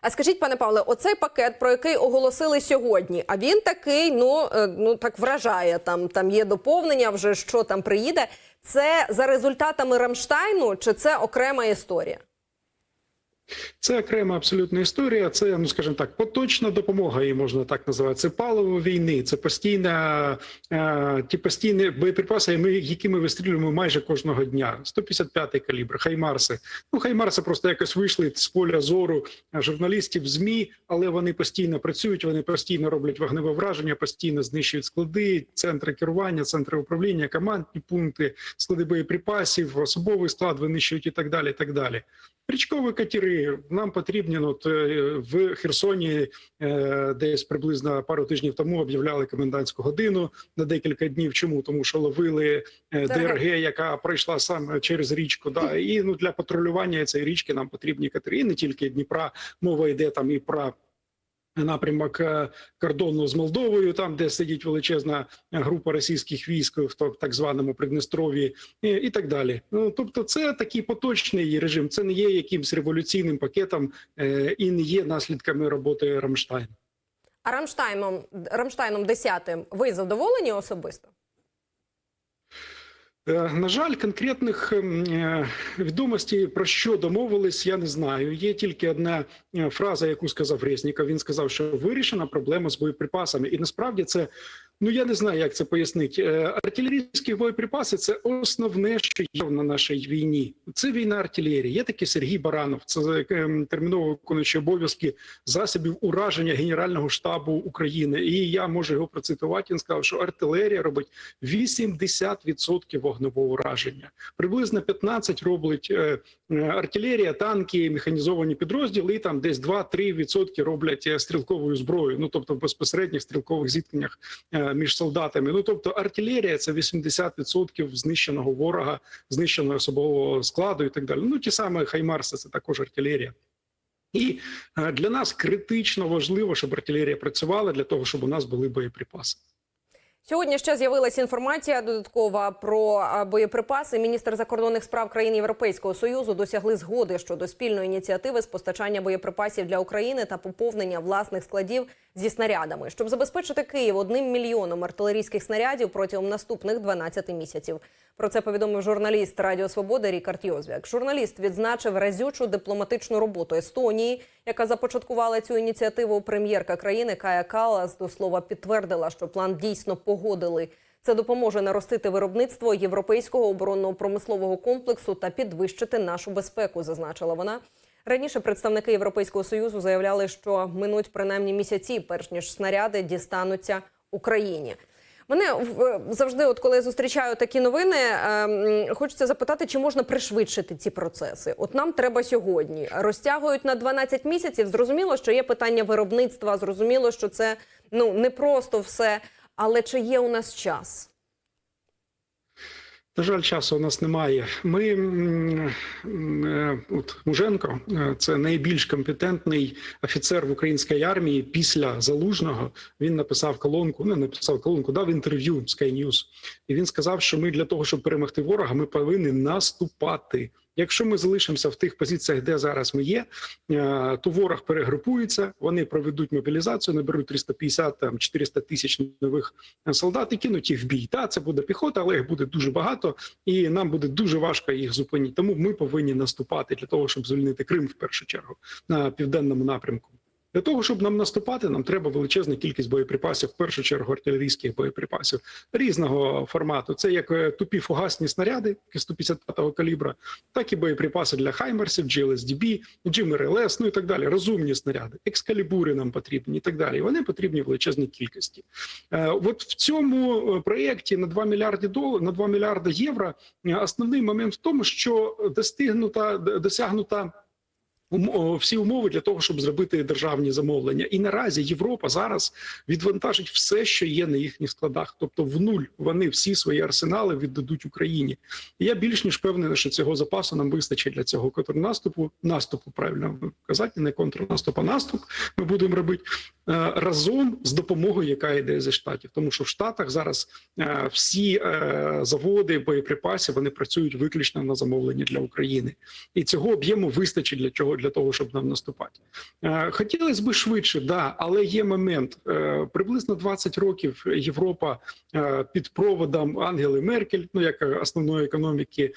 А скажіть, пане Павле, оцей пакет, про який оголосили сьогодні, а він такий, ну, е, ну так вражає. Там, там є доповнення, вже що там приїде. Це за результатами Рамштайну, чи це окрема історія? Це окрема абсолютна історія. Це, ну скажімо так, поточна допомога, її можна так називати. Це паливо війни, це постійна е, ті постійні боєприпаси, ми, які ми вистрілюємо майже кожного дня. 155-й калібр, хаймарси. Ну хаймарси просто якось вийшли з поля зору журналістів змі, але вони постійно працюють, вони постійно роблять вогневе враження, постійно знищують склади, центри керування, центри управління, командні пункти, склади боєприпасів, особовий склад винищують і так далі. І так далі. Річкові катери нам потрібні. Ну, от, е, в Херсоні е, десь приблизно пару тижнів тому об'являли комендантську годину на декілька днів. Чому тому, що ловили е, ДРГ. ДРГ, яка пройшла саме через річку. Да і ну для патрулювання цієї річки нам потрібні катери. І не тільки Дніпра, мова йде там і про. Напрямок е, кордону з Молдовою, там де сидить величезна група російських військ в так званому Приднестров'ї, і, так далі. Ну тобто, це такий поточний режим. Це не є якимсь революційним пакетом е, і не є наслідками роботи Рамштайн. А Рамштайном, Рамштайном 10 ви задоволені особисто? Е, На жаль, конкретних ем, е, відомостей про що домовились, я не знаю. Є тільки одна е, фраза, яку сказав Резніков. Він сказав, що вирішена проблема з боєприпасами, і насправді це. Ну я не знаю, як це пояснити. Е, Артилерійські боєприпаси це основне, що є на нашій війні. Це війна артилерії. Є такий Сергій Баранов, це ем, терміново виконуючий обов'язки засобів ураження Генерального штабу України. І я можу його процитувати. Він сказав, що артилерія робить 80% вогневого ураження. Приблизно 15 роблять е, е, артилерія, танки, механізовані підрозділи, і там десь 2-3% роблять е, стрілковою зброєю. Ну тобто в безпосередніх стрілкових зіткненнях е, між солдатами. Ну тобто артилерія це 80% знищеного ворога, знищеного особового складу і так далі. Ну ті самі хаймарси, це також артилерія. І е, для нас критично важливо, щоб артилерія працювала для того, щоб у нас були боєприпаси. Сьогодні ще з'явилася інформація додаткова про боєприпаси. Міністр закордонних справ країн Європейського союзу досягли згоди щодо спільної ініціативи з постачання боєприпасів для України та поповнення власних складів зі снарядами, щоб забезпечити Київ одним мільйоном артилерійських снарядів протягом наступних 12 місяців. Про це повідомив журналіст Радіо Свобода Рікард Йозвяк. Журналіст відзначив разючу дипломатичну роботу Естонії, яка започаткувала цю ініціативу. Прем'єрка країни Кая Калас до слова підтвердила, що план дійсно погодили. Це допоможе наростити виробництво європейського оборонного промислового комплексу та підвищити нашу безпеку, зазначила вона. Раніше представники Європейського союзу заявляли, що минуть принаймні місяці, перш ніж снаряди дістануться Україні. Мене в- завжди, от коли я зустрічаю такі новини, ем, хочеться запитати, чи можна пришвидшити ці процеси. От нам треба сьогодні. Розтягують на 12 місяців. Зрозуміло, що є питання виробництва. Зрозуміло, що це ну не просто все. Але чи є у нас час? На жаль, часу у нас немає. Ми е, от Муженко, е, це найбільш компетентний офіцер в українській армії після залужного. Він написав колонку. Не написав колонку, дав інтерв'ю Sky News. І він сказав, що ми для того, щоб перемогти ворога, ми повинні наступати. Якщо ми залишимося в тих позиціях, де зараз ми є, е, то ворог перегрупується, вони проведуть мобілізацію, наберуть 350 там 400 тисяч нових солдат і кинуть їх в бій. Та це буде піхота, але їх буде дуже багато, і нам буде дуже важко їх зупинити. Тому ми повинні наступати для того, щоб звільнити Крим в першу чергу на південному напрямку. Для того щоб нам наступати, нам треба величезна кількість боєприпасів, в першу чергу артилерійських боєприпасів різного формату. Це як е, тупі фугасні снаряди 155-го калібра, так і боєприпаси для хаймерсів, GLSDB, GMRLS, ну і так далі. Розумні снаряди, екскалібури нам потрібні і так далі. Вони потрібні величезній кількості. Е, От в цьому е, проєкті на 2 мільярди доларів, на 2 мільярди євро. Основний момент в тому, що достигнута досягнута. Всі умови для того, щоб зробити державні замовлення, і наразі Європа зараз відвантажить все, що є на їхніх складах, тобто в нуль вони всі свої арсенали віддадуть Україні. І я більш ніж впевнений, що цього запасу нам вистачить для цього контрнаступу. Наступу правильно казати, не контрнаступ, а наступ. Ми будемо робити. Е, разом з допомогою, яка йде зі штатів, тому що в Штатах зараз е, всі е, заводи боєприпасів вони працюють виключно на замовлення для України, і цього об'єму вистачить для чого для того, щоб нам наступати. Хотілося б швидше, да, але є момент приблизно 20 років Європа під проводом Ангели Меркель, ну як основної економіки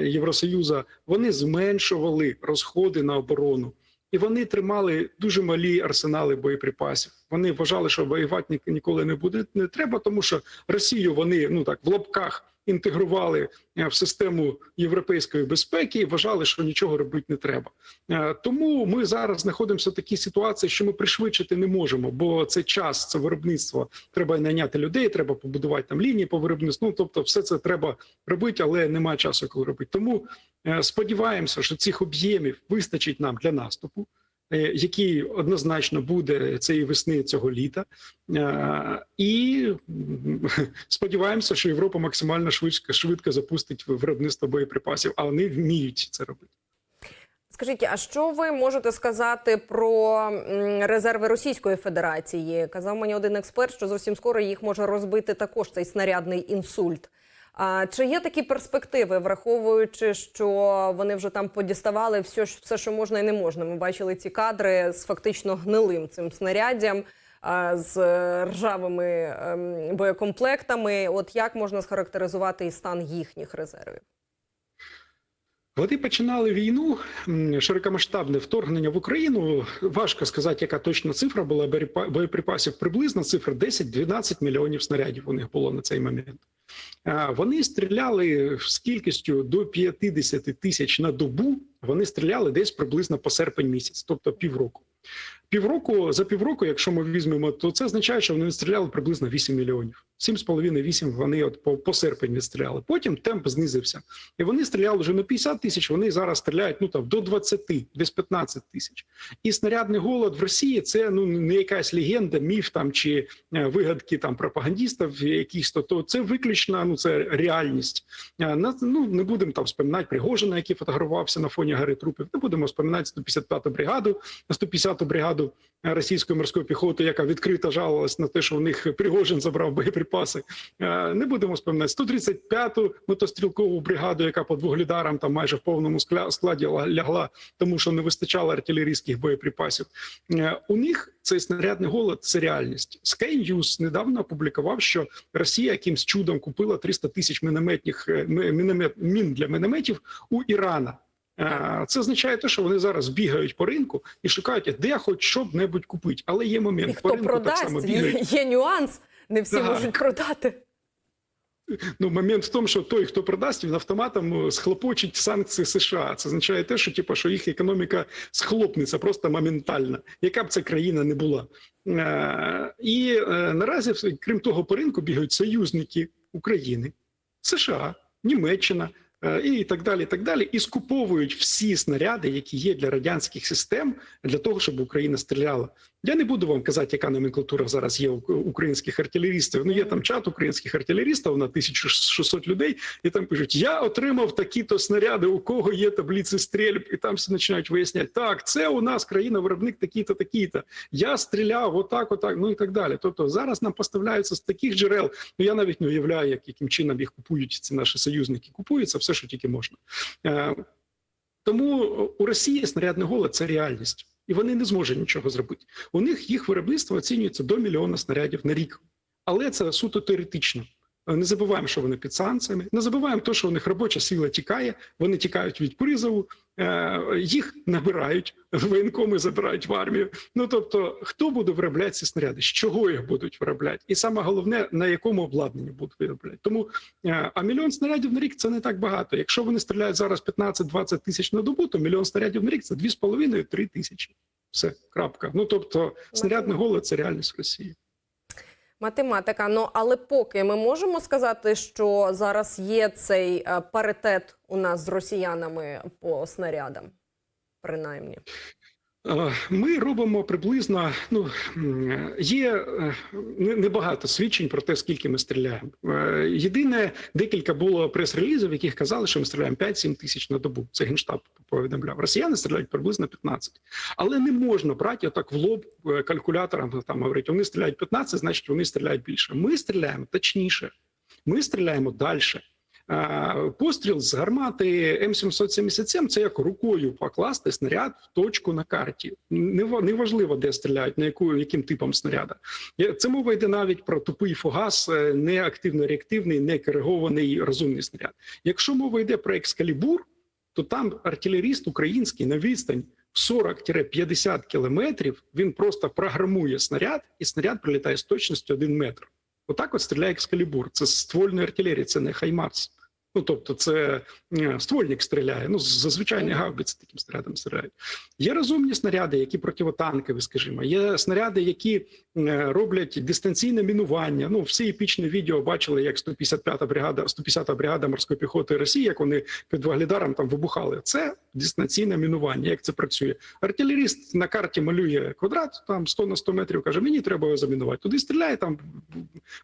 Євросоюзу, вони зменшували розходи на оборону. І вони тримали дуже малі арсенали боєприпасів. Вони вважали, що воювати ні- ніколи не буде не треба, тому що Росію вони ну так в лапках інтегрували е, в систему європейської безпеки і вважали, що нічого робити не треба. Е, Тому ми зараз знаходимося в такій ситуації, що ми пришвидшити не можемо, бо це час, це виробництво. Треба найняти людей, треба побудувати там лінії по виробництву. Ну, тобто, все це треба робити, але немає часу, коли робити. Тому е, сподіваємося, що цих об'ємів вистачить нам для наступу. Е, Який однозначно буде цієї весни цього літа, Е, і сподіваємося, що Європа максимально швидко швидко запустить виробництво боєприпасів, а вони вміють це робити. Скажіть, а що ви можете сказати про резерви Російської Федерації? Казав мені один експерт, що зовсім скоро їх може розбити також цей снарядний інсульт. А чи є такі перспективи, враховуючи, що вони вже там подіставали все, все, що можна і не можна? Ми бачили ці кадри з фактично гнилим цим снаряддям, з е, ржавими ем, боєкомплектами. От як можна схарактеризувати і стан їхніх резервів? Вони починали війну широкомасштабне вторгнення в Україну. Важко сказати, яка точна цифра була боєприпасів. Приблизно цифра 10-12 мільйонів снарядів у них було на цей момент. А, Вони стріляли з кількістю до 50 тисяч на добу. Вони стріляли десь приблизно по серпень місяць, тобто півроку. Півроку за півроку, якщо ми візьмемо, то це означає, що вони стріляли приблизно 8 мільйонів. 7,5-8 вони от по, по серпень відстріляли. Потім темп знизився. І вони стріляли вже на 50 тисяч, вони зараз стріляють ну там до 20, десь 15 тисяч. І снарядний голод в Росії це ну не якась легенда, міф там чи е, вигадки там пропагандистів якихось, то, то це виключно ну це реальність. Е, Ну не будемо там споминати Пригожина, який фотографувався на фоні гори трупів. Не будемо споминати 155-ту бригаду, 150-ту бригаду е, російської морської піхоти, яка відкрито жалувалась на те, що у них Пригожин забрав боєприпаси. Е, Не будемо споминати 135-ту мотострілкову бригаду, яка по двоглідарам там майже в повному складі лягла, тому що не вистачало артилерійських боєприпасів. Е, У них цей снарядний голод це реальність. Sky News недавно опублікував, що Росія якимсь чудом купила 300 тисяч мінометних е, міномет мін для мінометів у Ірана. Це означає те, що вони зараз бігають по ринку і шукають, де хоч щоб-небудь купити. Але є момент І по хто ринку так продасть? само Є, бігають. є нюанс. Не всі да. можуть продати. Ну, момент в тому, що той, хто продасть, він автоматом е, схлопочить санкції США. Це означає те, що типу, що їх економіка схлопнеться просто моментально, яка б ця країна не була. Е, і е, наразі, крім того, по ринку бігають союзники України, США, Німеччина. Е, І так далі, і так далі, і скуповують всі снаряди, які є для радянських систем, для того, щоб Україна стріляла. Я не буду вам казати, яка номенклатура зараз є у українських артилерістів. Ну є там чат українських артилерістів на 1600 людей, і там пишуть: Я отримав такі-то снаряди, у кого є таблиці стрільб, і там всі починають виясняти. Так, це у нас країна-виробник такий-то, такий-то. Я стріляв отак, отак, ну і так далі. Тобто зараз нам поставляються з таких джерел. Ну я навіть не уявляю, як, яким чином їх купують ці наші союзники. Купується все, що тільки можна. Е, тому у Росії снарядний голод це реальність, і вони не зможуть нічого зробити. У них їх виробництво оцінюється до мільйона снарядів на рік, але це суто теоретично. Е, Не забуваємо, що вони під санкціями. Не забуваємо те, що у них робоча сила тікає. Вони тікають від призову, їх набирають, воєнкоми забирають в армію. Ну тобто, хто буде виробляти ці снаряди? З чого їх будуть виробляти? І саме головне, на якому обладнанні будуть виробляти. Тому е, а мільйон снарядів на рік це не так багато. Якщо вони стріляють зараз 15-20 тисяч на добу, то мільйон снарядів на рік це 2,5-3 тисячі. Все, крапка. Ну тобто, снарядний голод це реальність в Росії. Математика. Ну але поки ми можемо сказати, що зараз є цей е, паритет у нас з росіянами по снарядам, принаймні. Е, Ми робимо приблизно. Ну є е, небагато свідчень про те, скільки ми стріляємо. Е, Єдине, декілька було прес-релізів, в яких казали, що ми стріляємо 5-7 тисяч на добу. Це генштаб повідомляв. Росіяни стріляють приблизно 15. Але не можна брати отак в лоб калькулятором. Там говорить, вони стріляють 15, значить вони стріляють більше. Ми стріляємо точніше. Ми стріляємо далі. Е, Постріл з гармати М777 – це як рукою покласти снаряд в точку на карті. Нев- Неважливо, де стріляють, на яку яким типом снаряда. Це мова йде навіть про тупий фугас, е, не активно-реактивний, не коригований розумний снаряд. Якщо мова йде про екскалібур, то там артилеріст український на відстань в 40-50 кілометрів він просто програмує снаряд, і снаряд прилітає з точністю 1 метр. Отак от стріляє екскалібур. Це ствольної артилерії, це не хаймарс. Ну тобто, це е, ствольник стріляє. Ну зазвичай не гаубиці таким снарядом стріляють. Є розумні снаряди, які противотанкові, скажімо. Є снаряди, які е, роблять дистанційне мінування. Ну всі епічні відео бачили, як 155-та бригада, 150-та бригада морської піхоти Росії, як вони під Вугледаром там вибухали. Це дистанційне мінування. Як це працює? Артилеріст на карті малює квадрат, там 100 на 100 метрів. каже: мені треба його замінувати. Туди стріляє, там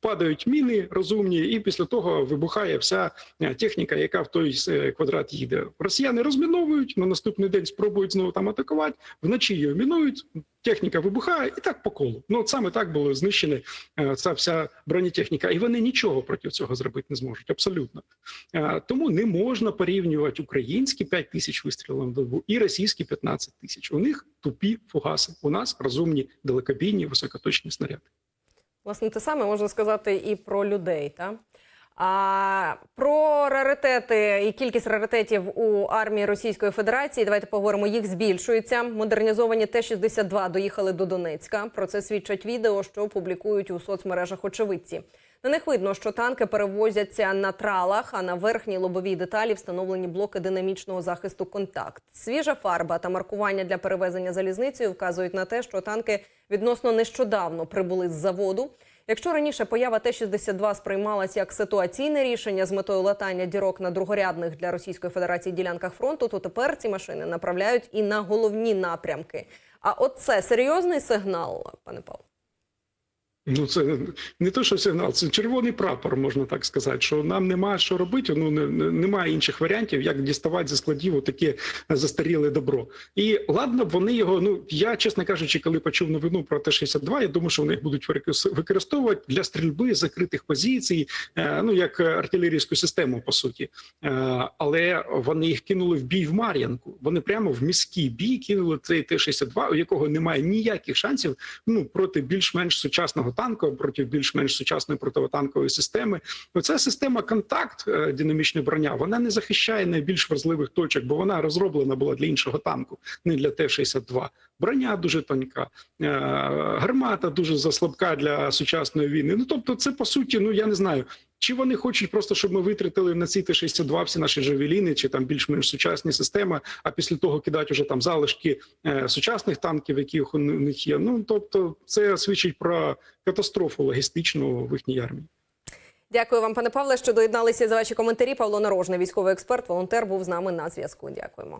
падають міни розумні, і після того вибухає вся е, техніка, яка в той е, квадрат їде. Росіяни розміновують на наступний день, спробують знову там атакувати. Вночі її мінують. Техніка вибухає і так по колу. Ну от саме так було знищена е, ця вся бронетехніка, і вони нічого проти цього зробити не зможуть. Абсолютно Е, тому не можна порівнювати українські 5 тисяч вистрілів на добу і російські 15 тисяч. У них тупі фугаси. У нас розумні далекобійні високоточні снаряди. Власне, те саме можна сказати і про людей. Та? А про раритети і кількість раритетів у армії Російської Федерації. Давайте поговоримо. Їх збільшується. Модернізовані Т-62 доїхали до Донецька. Про це свідчать відео, що публікують у соцмережах очевидці. На них видно, що танки перевозяться на тралах, а на верхній лобовій деталі встановлені блоки динамічного захисту контакт. Свіжа фарба та маркування для перевезення залізницею вказують на те, що танки відносно нещодавно прибули з заводу. Якщо раніше поява Т-62 сприймалась як ситуаційне рішення з метою латання дірок на другорядних для Російської Федерації ділянках фронту, то тепер ці машини направляють і на головні напрямки. А от це серйозний сигнал, пане Павло? Ну, це не то, що сигнал, це червоний прапор, можна так сказати. Що нам немає що робити. Ну не, не- немає інших варіантів, як діставати зі складів таке застаріле добро. І ладно, б вони його. Ну я чесно кажучи, коли почув новину про Т-62, я думаю, що вони їх будуть використ- використовувати для стрільби закритих позицій, е, ну як артилерійську систему, по суті. Е, але вони їх кинули в бій в Мар'янку. Вони прямо в міський бій кинули цей Т-62, у якого немає ніяких шансів ну проти більш-менш сучасного танку, проти більш-менш сучасної противотанкової системи. Оця система контакт динамічне броня. Вона не захищає найбільш вразливих точок, бо вона розроблена була для іншого танку, не для Т-62. Броня дуже тонька, е, гармата дуже заслабка для сучасної війни. Ну тобто, це по суті, ну я не знаю. Чи вони хочуть просто, щоб ми витратили на ці Т-62 всі наші джавеліни, чи там більш-менш сучасні системи, а після того кидати вже там залишки е, сучасних танків, які у них є. Ну тобто, це свідчить про катастрофу логістичну в їхній армії. Дякую вам, пане Павле, що доєдналися за ваші коментарі. Павло Нарожний, військовий експерт, волонтер, був з нами на зв'язку. Дякуємо.